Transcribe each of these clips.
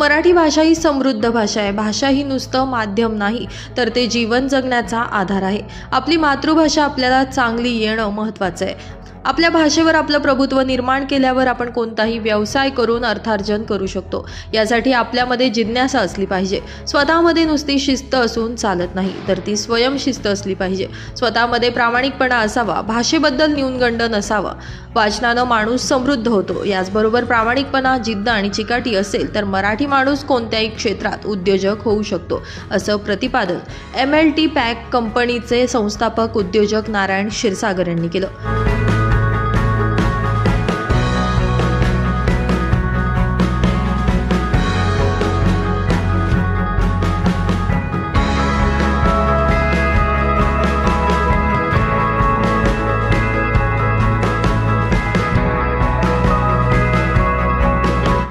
मराठी भाषा ही समृद्ध भाषा आहे. भाषा ही नुसतं माध्यम नाही तर ते जीवन जगण्याचा आधार आहे. आपली मातृभाषा आपल्याला चांगली येणं महत्त्वाचं आहे. आपल्या भाषेवर आपलं प्रभुत्व निर्माण केल्यावर आपण कोणताही व्यवसाय करून अर्थार्जन करू शकतो. यासाठी आपल्यामध्ये जिज्ञासा असली पाहिजे. स्वतःमध्ये नुसती शिस्त असून चालत नाही तर ती स्वयंशिस्त असली पाहिजे. स्वतःमध्ये प्रामाणिकपणा असावा भाषेबद्दल न्यूनगंड नसावा. वाचनानं माणूस समृद्ध होतो याचबरोबर प्रामाणिकपणा जिद्द आणि चिकाटी असेल तर मराठी माणूस कोणत्याही क्षेत्रात उद्योजक होऊ शकतो असं प्रतिपादन एम एल टी पॅक कंपनीचे संस्थापक उद्योजक नारायण क्षीरसागर यांनी केलं.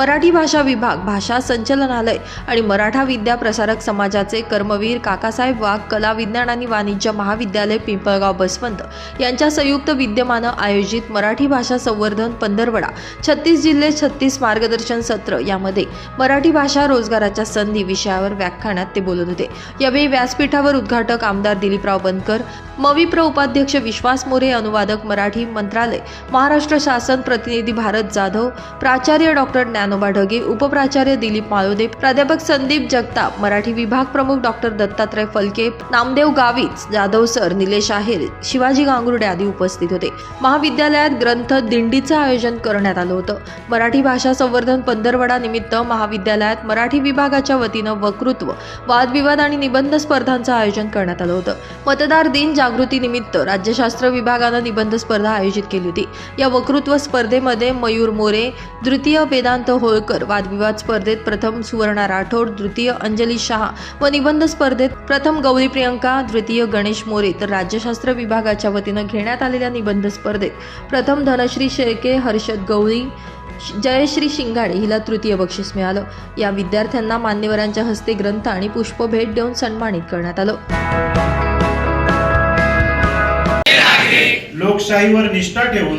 मराठी भाषा विभाग भाषा संचलनालय आणि मराठा विद्या प्रसारक समाजाचे कर्मवीर काकासाहेब वाघ कला विज्ञान आणि वाणिज्य महाविद्यालय पिंपळगाव बसवंत यांच्या संयुक्त विद्यमानं आयोजित मराठी भाषा संवर्धन पंधरवडा छत्तीस जिल्हे छत्तीस मार्गदर्शन सत्र यामध्ये मराठी भाषा रोजगाराच्या संधी विषयावर व्याख्यानात ते बोलत होते. यावेळी व्यासपीठावर उद्घाटक आमदार दिलीपराव बनकर मविप्र उपाध्यक्ष विश्वास मोरे अनुवादक मराठी मंत्रालय महाराष्ट्र शासन प्रतिनिधी भारत जाधव प्राचार्य डॉक्टर ज्ञान ज्ञानोबा ढगे उपप्राचार्य दिलीप माळोदे प्राध्यापक संदीप जगताप मराठी विभाग प्रमुख डॉक्टर दत्तात्रय फलके नामदेव गावीच जाधव सर निलेश आहेर शिवाजी गांगुर्डे आदी उपस्थित होते. महाविद्यालयात ग्रंथ दिंडीचं आयोजन करण्यात आलं होतं. मराठी भाषा संवर्धन पंधरवडा निमित्त महाविद्यालयात मराठी विभागाच्या वतीनं वक्तृत्व वादविवाद आणि निबंध स्पर्धांचं आयोजन करण्यात आलं होतं. मतदार दिन जागृती निमित्त राज्यशास्त्र विभागानं निबंध स्पर्धा आयोजित केली होती. या वक्तृत्व स्पर्धेमध्ये मयूर मोरे द्वितीय वेदांत होळकर वादविवाद स्पर्धेत प्रथम सुवर्णा राठोड द्वितीय अंजली शहा व निबंध स्पर्धेत प्रथम गौरी प्रियंका द्वितीय गणेश मोरे तर राज्यशास्त्र विभागाच्या वतीनं घेण्यात आलेल्या निबंध स्पर्धेत प्रथम धनश्री शेळके हर्षद गवळी जयश्री शिंगाडे हिला तृतीय बक्षीस मिळालं. या विद्यार्थ्यांना मान्यवरांच्या हस्ते ग्रंथ आणि पुष्प भेट देऊन सन्मानित करण्यात आलं. लोकशाहीवर निष्ठा ठेवून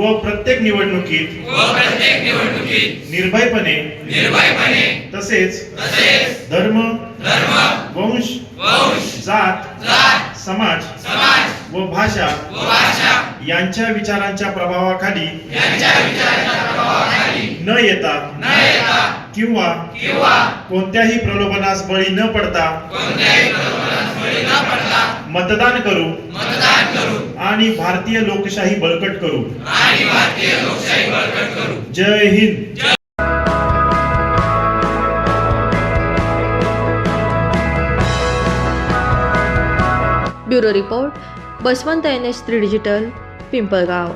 व प्रत्येक निवडणुकीत निर्भयपणे तसेच धर्म वंश जात समाज व भाषा यांच्या विचारांच्या प्रभावाखाली न येता किंवा कोणत्याही प्रलोभनास बळी न पडता मतदान करू. आणि भारतीय लोकशाही बळकट करू. जय Hind. Bureau report Baswant N S three digital Pimpalgaon.